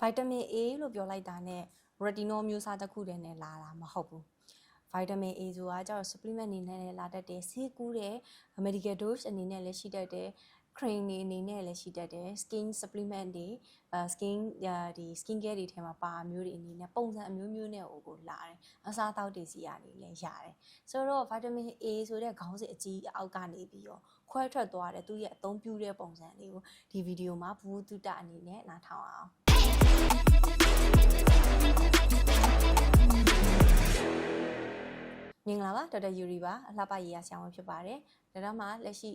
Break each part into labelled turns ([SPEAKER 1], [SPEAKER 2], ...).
[SPEAKER 1] vitamin A လို့ပြောလိုက်တာနဲ့ retinol မျိုးစားတစ်ခုတည်းနဲ့လာတာမဟုတ်ဘူး vitamin A ဆိုတာကျတော့ supplement အနေနဲ့လည်းလာတတ်တယ်ဆေးကူးတဲ့ medical dose အနေနဲ့လည်းရှိတတ်တယ် cream တွေအနေနဲ့လည်းရှိတတ်တယ် skin supplement တွေအဲ skin ဒီ skin care တွေထဲမှာပါအမျိုးတွေအနေနဲ့ပုံစံအမျိုးမျိုးနဲ့ဟိုကိုလာတယ်အစားအသောက်တွေစီကနေလည်းရတယ်ဆိုတော့ vitamin A ဆိုတဲ့ခေါင်းစဉ်အကြီးအောက်ကနေပြီးတော့ခွဲထွက်သွားတယ်သူရဲ့အသုံးပြုတဲ့ပုံစံလေးကိုဒီဗီဒီယိုမှာဘူးတုတအနေနဲ့နားထောင်အောင် ဒေါက်တာယူရီပါအလှပရေးရဆရာဝန်ဖြစ်ပါတယ်ဒါတော့မှလက်ရှိ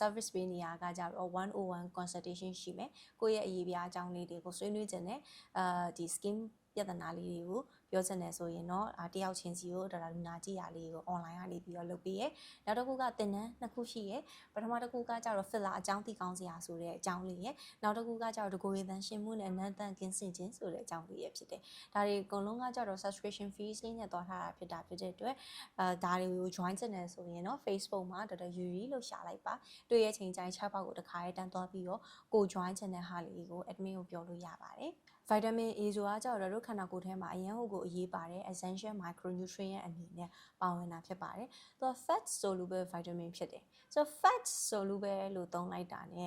[SPEAKER 1] service ပေးနေရကကြတော့101 consultation ရှိမယ်ကိုယ့်ရဲ့အရေးပြားအကြောင်းလေးတွေကိုဆွေးနွေးခြင်းနဲ့အာဒီ skin ပြဿနာလေးတွေကိုပြောချင်တယ်ဆိုရင်တော့တယောက်ချင်းစီကိုဒါလာလူနာကြည့်ရလေးကို online ကနေပြီးတော့လုပ်ပေးရဲနောက်တစ်ခုကသင်တန်းနှစ်ခုရှိရဲပထမတစ်ခုကကြတော့ filler အကြောင်းသိကောင်းစရာဆိုတဲ့အကြောင်းလေးရဲနောက်တစ်ခုကကြတော့တကိုယ်ရည်သန့်ရှင်းမှုနဲ့နန်းတန့်ကင်းစင်ခြင်းဆိုတဲ့အကြောင်းလေးရဲဖြစ်တယ်ဒါတွေအကုန်လုံးကကြတော့ subscription fees လေးနဲ့သွားထားတာဖြစ်တာဖြစ်တဲ့အတွက်အဲဒါတွေကို join ချင်တယ်ဆိုရင်တော့ Facebook မှာတော်တော် URI လို့ရှာလိုက်ပါတွေ့ရချိန်တိုင်း chat box ကိုတစ်ခါရေးတန်းသွားပြီးတော့ကို join ချင်တဲ့ဟာလေးကို admin ကိုပြောလို့ရပါတယ် ဗိုက်တာမင် A ဆိုတာကြောင့်တို့ခန္ဓာကိုယ်ထဲမှာအရန်ဟုတ်ကိုအရေးပါတဲ့ essential micronutrient အနေနဲ့ပါဝင်တာဖြစ်ပါတယ်။သူက fat soluble vitamin ဖြစ်တယ်။ဆိုတော့ fat soluble လို့သုံးလိုက်တာ ਨੇ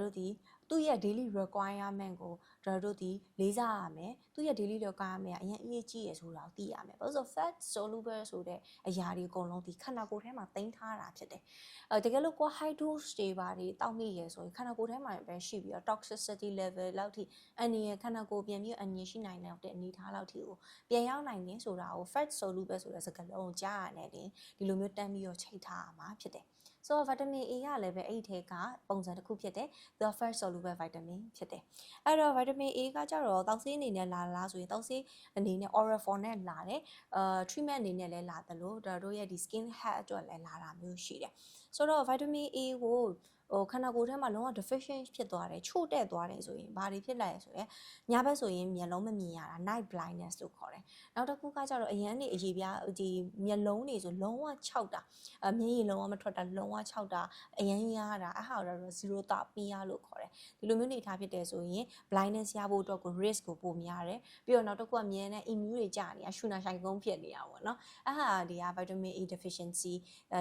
[SPEAKER 1] တို့ဒီ သူ့ရဲ့ daily requirement ကိုကျွန်တော်တို့ဒီလေးစားရမယ်သူ့ရဲ့ daily requirement ကအရင်အရေးကြီးရဆိုတာကိုသိရမယ်ဘာလို့ဆို fat soluble ဆိုတဲ့အရာတွေအကုန်လုံးဒီခန္ဓာကိုယ်ထဲမှာတင်ထားတာဖြစ်တယ်အဲတကယ်လို့ကို high dose တွေပါတွေတောက်မိရဆိုရင်ခန္ဓာကိုယ်ထဲမှာပဲရှိပြီးတော့ toxicity level လောက်ထိအနည်းရခန္ဓာကိုယ်ပြန်ပြီးအနည်းရှိနိုင်တဲ့အနေအထားလောက်ထိကိုပြန်ရောက်နိုင်နေဆိုတာကို fat soluble ဆိုတဲ့စကားလုံးကိုကြားရတယ်ဒီလိုမျိုးတန်းပြီးတော့ချိန်ထားရမှာဖြစ်တယ် ဆိုတော့ vitamin A ကလည်းပဲအဲ့ဒီထဲကပုံစံတစ်ခုဖြစ်တယ် the first soluble vitamin ဖြစ်တယ်အဲ့တော့ vitamin A ကကြတော့တောက်ဆေးအနေနဲ့လာလားဆိုရင်တောက်ဆေးအနေနဲ့ oral form နဲ့လာတယ်အာ treatment အနေနဲ့လည်းလာတယ်လို့တို့ရဲ့ဒီ skin health အတွက်လည်းလာတာမျိုးရှိတယ်ဆိုတော့ vitamin A ကို ဟိုခန္ဓာကိုယ်ထဲမှာလုံးဝ deficient ဖြစ်သွားတယ်ချို့တဲ့သွားတယ်ဆိုရင်ဘာတွေဖြစ်လာလဲဆိုရင်ညဘက်ဆိုရင်မျက်လုံးမမြင်ရတာ night blindness လို့ခေါ်တယ်နောက်တစ်ခုကကျတော့အရန်နေအရေးပြားဒီမျက်လုံးတွေဆိုလုံးဝခြောက်တာအမျက်ရည်လုံးဝမထွက်တာလုံးဝခြောက်တာအရန်ရတာအဟာတော့ zero တာပီးရလို့ခေါ်တယ်ဒီလိုမျိုးနေထားဖြစ်တယ်ဆိုရင် blindness ရဖို့အတွက်ကို risk ကိုပိုများတယ်ပြီးတော့နောက်တစ်ခုကမြင်တဲ့ immune တွေကြာနေတာရှူနာဆိုင်ကုန်းဖြစ်နေတာပေါ့နော်အဟာဒီက vitamin A deficiency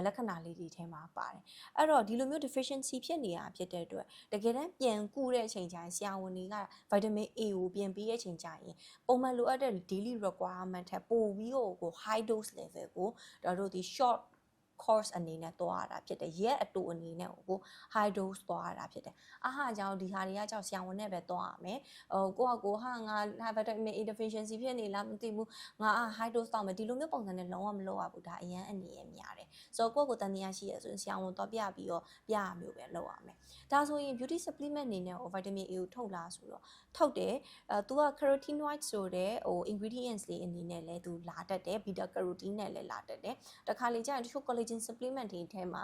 [SPEAKER 1] လက္ခဏာလေးတွေထဲမှာပါတယ်အဲ့တော့ဒီလိုမျိုး deficiency ဖြစ်နေတာဖြစ်တဲ့အတွက်တကယ်တမ်းပြန်ကုတဲ့အချိန်ကျရင်ဆရာဝန်တွေက vitamin A ကိုပြန်ပြီးတဲ့အချိန်ကျရင်ပုံမှန်လိုအပ်တဲ့ daily requirement ထက်ပိုပြီးတော့ကို high dose level ကိုတို့ဒီ short course အနေနဲ့သွားရတာဖြစ်တယ်ရက်အတူအနေနဲ့ကို high dose သွားရတာဖြစ်တယ်အဟာကြောင့်ဒီဟာတွေကကြောင့်ဆရာဝန်နဲ့ပဲသွားရမယ်ဟိုကိုကကိုဟာငါ vitamin A deficiency ဖြစ်နေလားမသိဘူးငါ high dose တောက်မယ်ဒီလိုမျိုးပုံစံနဲ့လုံးဝမလုပ်ရဘူးဒါအရန်အနေရများတယ်ဆိုတော့ကိုကိုတန်တရားရှိရဆိုရင်ဆရာဝန်သွားပြပြီးတော့ပြရမျိုးပဲလုပ်ရမယ်ဒါဆိုရင် beauty supplement အနေနဲ့ vitamin A ကိုထုတ်လားဆိုတော့ထုတ်တယ်အဲသူက carotenoid ဆိုတဲ့ဟို ingredients လေးအနေနဲ့လဲသူလာတတ်တယ် beta carotene နဲ့လဲလာတတ်တယ်တခါလေကျရင်တချို့ collagen supplement တွေထဲမှာ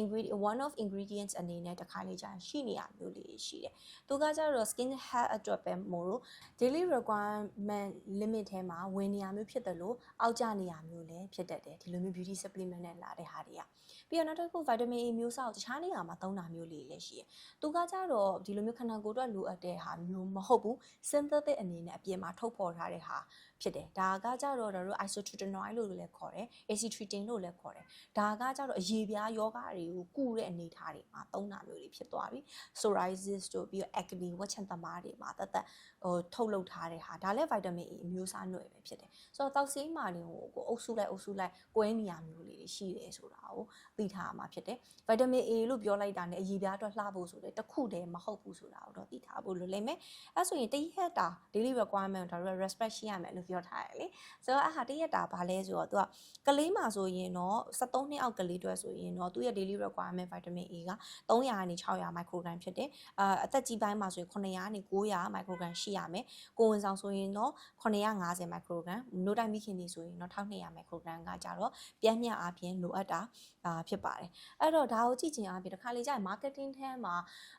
[SPEAKER 1] ingredient one of ingredients အနေနဲ့တခါလေကျရင်ရှိနေရမျိုးလေးရှိတယ်သူကကျတော့ skin health အတွက်ပဲမို့လို့ daily requirement limit ထဲမှာဝင်နေရမျိုးဖြစ်တယ်လို့အောက်ကျနေရမျိုးလည်းဖြစ်တတ်တယ်ဒီလိုမျိုး beauty supplement နဲ့လာတဲ့ဟာတွေကပြီးတော့နောက်တစ်ခု vitamin A မျိုးစားကိုတခြားနေရာမှာသုံးတာမျိုးလေးလည်းရှိတယ်သူကကြတော့ဒီလိုမျိုးခန္ဓာကိုယ်အတွက်လိုအပ်တဲ့ဟာမျိုးမဟုတ်ဘူး synthetic အနေနဲ့အပြင်မှာထုတ်ဖော်ထားတဲ့ဟာဖြစ်တယ်ဒါကကြတော့တို့ isotretinoin လို့လည်းခေါ်တယ် acetretin လို့လည်းခေါ်တယ်ဒါကကြတော့အရေပြားယောဂတွေကိုကုတဲ့အနေထားတွေမှာသုံးတာမျိုးတွေဖြစ်သွားပြီ psoriasis တို့ပြီးတော့ acne ဝက်ချန်သမားတွေမှာတသက်ဟိုထုတ်လုပ်ထားတဲ့ဟာဒါလည်း vitamin A အမျိုးအစားຫນွယ်ပဲဖြစ်တယ်ဆိုတော့တောက်ဆေးမာတွေကိုကိုအုပ်စုလိုက်အုပ်စုလိုက်ကွဲနေရမျိုးလေးတွေရှိတယ်ဆိုတာကိုသိထားရမှာဖြစ်တယ် vitamin A လို့ပြောလိုက်တာနဲ့အရေပြားအတွက်လှဖို့ဆိုတဲ့တခုတည်းမဟုတ်ဘူးဆိုတာကိုတော့သိထားဖို့လိုလိမ့်မယ်အဲဆိုရင်တရက်တာ daily requirement ဒါတို့ respect ရှိရမယ်လို့ပြောထားတယ်လေဆိုတော့အဟာတရက်တာဘာလဲဆိုတော့သူကကလေးမှာဆိုရင်တော့73နှစ်အောက်ကလေးတွေဆိုရင်တော့သူ့ရဲ့ daily requirement vitamin A က300ကနေ600 microgram ဖြစ်တယ်အာအသက်ကြီးပိုင်းမှာဆိုရင်900ကနေ900 microgram ရှိရမယ်ကိုဝင်ဆောင်ဆိုရင်တော့950 microgram နိုးတိုင်းမိခင်တွေဆိုရင်တော့1200 microgram ကကြတော့ပြည့်မြတ်အားဖြင့်လိုအပ်တာအာဖြစ်ပါတယ်အဲ့တော့ဒါကိုကြည့်ချင်အားဖြင့်တစ်ခါလေကြာရင် marketing ထဲမှာ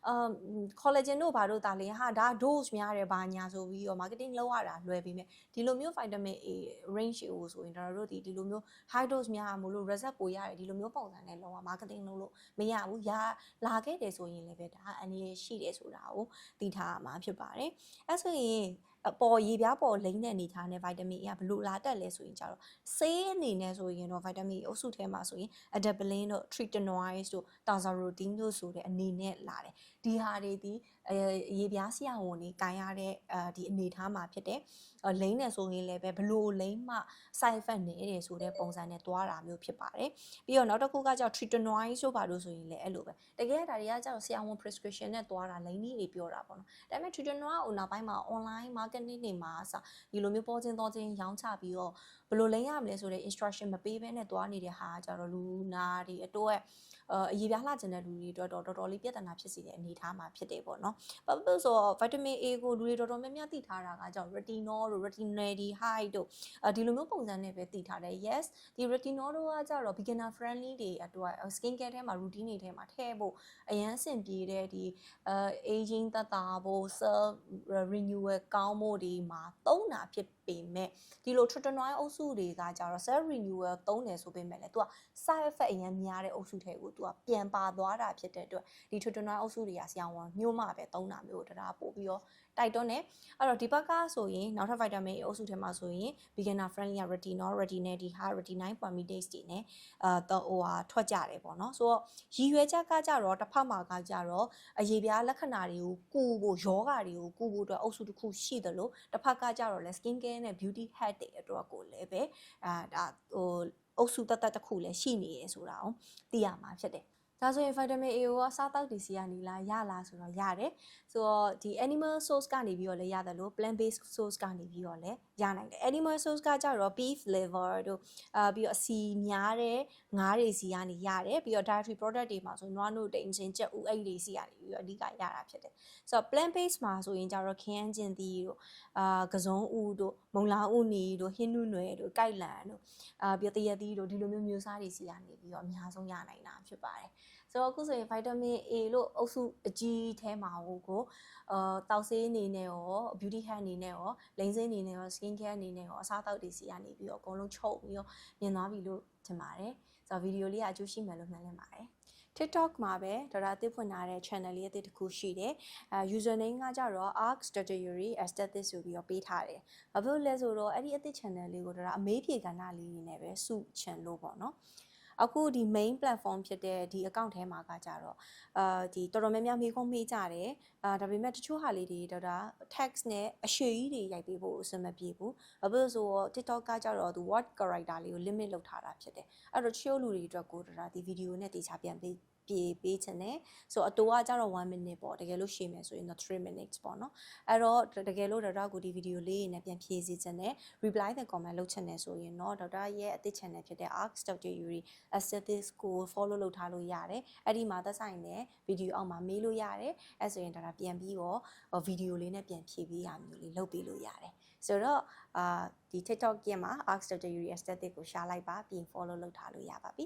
[SPEAKER 1] အမ် collagen တို့ဘာတို့တာလေဟာဒါ dose များတယ်ဘာညာဆိုပြီးတော့ marketing လုပ်ရတာလွယ်ပြီးမြဲဒီလိုမျိုး vitamin A range ကိုဆိုရင်တို့တို့ဒီဒီလိုမျိုး high dose များမို့လို့ result ပိုရတယ်ဒီလိုမျိုးပုံစံနဲ့လုံးဝ marketing လုပ်လို့မရဘူးရလာခဲ့တယ်ဆိုရင်လည်းပဲဒါအနေရှိတယ်ဆိုတာကိုသိထားရမှာဖြစ်ပါတယ်အဲဆိုရင်အပေါ်ရေပြားပေါ်လိမ့်တဲ့အနေထားနဲ့ vitamin A ကဘလို့လာတက်လဲဆိုရင်ကြတော့ဆေးအနေနဲ့ဆိုရင်တော့ vitamin A အုပ်စုထဲမှာဆိုရင် adapalene တို့ tretinoids တို့ tazarotene တို့ဆိုတဲ့အနေနဲ့လာတယ် ဒီဟာတွေဒီအဲရေပြားဆရာဝန်တွေကန်ရတဲ့အဲဒီအနေထားမှာဖြစ်တဲ့လိမ့်နေဆိုရင်လည်းပဲဘလို့လိမ့်မှ side effect နေတယ်ဆိုတဲ့ပုံစံနဲ့တွားတာမျိုးဖြစ်ပါတယ်ပြီးတော့နောက်တစ်ခုကကြောင့် tretinoids ဆိုပါလို့ဆိုရင်လည်းအဲ့လိုပဲတကယ်ဒါတွေကကြောင့်ဆရာဝန် prescription နဲ့တွားတာလိမ့်ကြီးတွေပြောတာပေါ့နော်ဒါပေမဲ့ tretinoid ကိုနောက်ပိုင်းမှာ online marketing တွေမှာအစဒီလိုမျိုးပေါ်ချင်းတော်ချင်းရောင်းချပြီးတော့ဘလို့လိမ့်ရမလဲဆိုတဲ့ instruction မပေးဘဲနဲ့တွားနေတဲ့ဟာကကြတော့လူနာတွေအတွက်အအရေးပြားလှကျင်တဲ့လူတွေအတွက်တော့တော်တော်လေးပြဿနာဖြစ်စေတဲ့အနေအထားမှာဖြစ်တယ်ပေါ့နော်။ဘာဖြစ်လို့ဆိုတော့ vitamin A ကိုလူတွေတော်တော်များများသိထားတာကကြောင့် retinol တို့ retinaldehyde တို့အဲဒီလိုမျိုးပုံစံနဲ့ပဲသိထားတယ် yes ဒီ retinol တို့ကကြတော့ beginner friendly တွေအတွက် skin care ထဲမှာ routine တွေထဲမှာထည့်ဖို့အရန်အဆင်ပြေတဲ့ဒီအဲ aging သက်သာဖို့ cell renewal ကောင်းဖို့ဒီမှာသုံးတာဖြစ် ပေမဲ့ဒီလို tretinoid အုပ်စုတွေကကြတော့ cell renewal သုံးတယ်ဆိုပေမဲ့လည်း तू က side effect အရင်များတဲ့အုပ်စုတွေကို तू ကပြန်ပါသွားတာဖြစ်တဲ့အတွက်ဒီ tretinoid အုပ်စုတွေကဆရာဝန်မျိုးမှပဲသုံးတာမျိုးတရားပို့ပြီးတော့ တိုက်တွန်းတယ်အဲ့တော့ဒီဘက်ကဆိုရင်နောက်ထပ် vitamin A အုပ်စုထဲမှာဆိုရင် beginner friendly က retinol retinol D ha retinine palmitase တွေနဲ့အာတော့ဟိုဟာထွက်ကြတယ်ပေါ့နော်ဆိုတော့ရည်ရွယ်ချက်ကကြတော့တစ်ဖက်မှာကကြတော့အရေးပြားလက္ခဏာတွေကိုကုဖို့ယောဂတွေကိုကုဖို့အတွက်အုပ်စုတစ်ခုရှိတယ်လို့တစ်ဖက်ကကြတော့လဲ skin care နဲ့ beauty hack တွေအတွက်ကိုလည်းပဲအာဒါဟိုအုပ်စုတတ်တတ်တစ်ခုလည်းရှိနေရဆိုတာကိုသိရမှာဖြစ်တယ် ဒါဆိုရင် vitamin A ကိုစားတောက်ဒီစီကနေလာရလားဆိုတော့ရတယ်ဆိုတော့ဒီ animal source ကနေပြီးတော့လည်းရတယ်လို့ plant based source ကနေပြီးတော့လည်း ရနိုင်တယ် animal source ကကြတော့ beef liver တို့အာပြီးတော့အစီများတဲ့ငါးတွေစီကနေရတယ်ပြီးတော့ dietary product တွေမှာဆိုနွားနို့တိမ်စင်ကြက်ဥအဲ့တွေစီကနေပြီးတော့အဓိကရတာဖြစ်တယ်ဆိုတော့ plant based မှာဆိုရင်ကြတော့ခရမ်းကျင်သီးတို့အာကစုံဥတို့မုံလာဥနီတို့ဟင်းနုနွယ်တို့ကိုက်လန်တို့အာပြီးတော့တရသီးတို့ဒီလိုမျိုးမျိုးစားတွေစီကနေပြီးတော့အများဆုံးရနိုင်တာဖြစ်ပါတယ် ဆိုတော့အခုဆိုရင် vitamin A လို့အုပ်စုအကြီးထဲမှာဟိုကိုအာတောက်ဆေးအနေနဲ့ရော beauty hack အနေနဲ့ရောလိန်စင်းအနေနဲ့ရော skin care အနေနဲ့ရောအစားအသောက်တွေစီကနေပြီးတော့အကုန်လုံးချုပ်ပြီးတော့မြင်သွားပြီလို့ထင်ပါတယ်ဆိုတော့ဗီဒီယိုလေးကအကျိုးရှိမယ်လို့မျှော်လင့်ပါတယ် TikTok မှာပဲဒေါ်လာတစ်ဖွင့်ထားတဲ့ channel လေးအသစ်တစ်ခုရှိတယ်။အဲ username ကကြတော့ arc strategy aesthetic ဆိုပြီးတော့ပေးထားတယ်။ဘာဖြစ်လို့လဲဆိုတော့အဲ့ဒီအသစ် channel လေးကိုဒေါ်လာအမေးဖြေကဏ္ဍလေးတွေနဲ့ပဲစုချင်လို့ပေါ့နော်။ အခုဒီ main platform ဖြစ်တဲ့ဒီ account ထဲမှာကကြတော့အာဒီတော်တော်များများမေးခွန်းမေးကြတယ်အာဒါပေမဲ့တချို့ဟာလေးတွေတော့ဒါ text နဲ့အရွှေကြီးတွေရိုက်ပေးဖို့အဆင်မပြေဘူးဘာဖြစ်လို့ဆိုတော့ TikTok ကကြတော့သူ word character လေးကို limit လုပ်ထားတာဖြစ်တယ်အဲ့တော့တချို့လူတွေအတွက်ကိုဒါဒီဗီဒီယိုနဲ့တေချာပြန်ပေး ပြေးပေးချင်တယ်ဆိုတော့အတူကကြတော့1 minute ပေါ့တကယ်လို့ရှည်မယ်ဆိုရင်တော့3 minutes ပေါ့နော်အဲ့တော့တကယ်လို့ဒေါက်တာကိုဒီဗီဒီယိုလေးနဲ့ပြန်ဖြည့်စီချင်တယ် reply the comment လုပ်ချင်တယ်ဆိုရင်တော့ဒေါက်တာရဲ့အသစ် channel ဖြစ်တဲ့ arc studio yuri aesthetics ကို follow လုပ်ထားလို့ရတယ်အဲ့ဒီမှာသက်ဆိုင်တဲ့ဗီဒီယိုအောက်မှာမေးလို့ရတယ်အဲ့ဆိုရင်ဒေါက်တာပြန်ပြီးတော့ဗီဒီယိုလေးနဲ့ပြန်ဖြည့်ပေးရမျိုးလေးလုပ်ပေးလို့ရတယ်ဆိုတော့အာဒီ TikTok ကမှာ arc studio yuri aesthetic ကို share လိုက်ပါပြီး follow လုပ်ထားလို့ရပါပြီ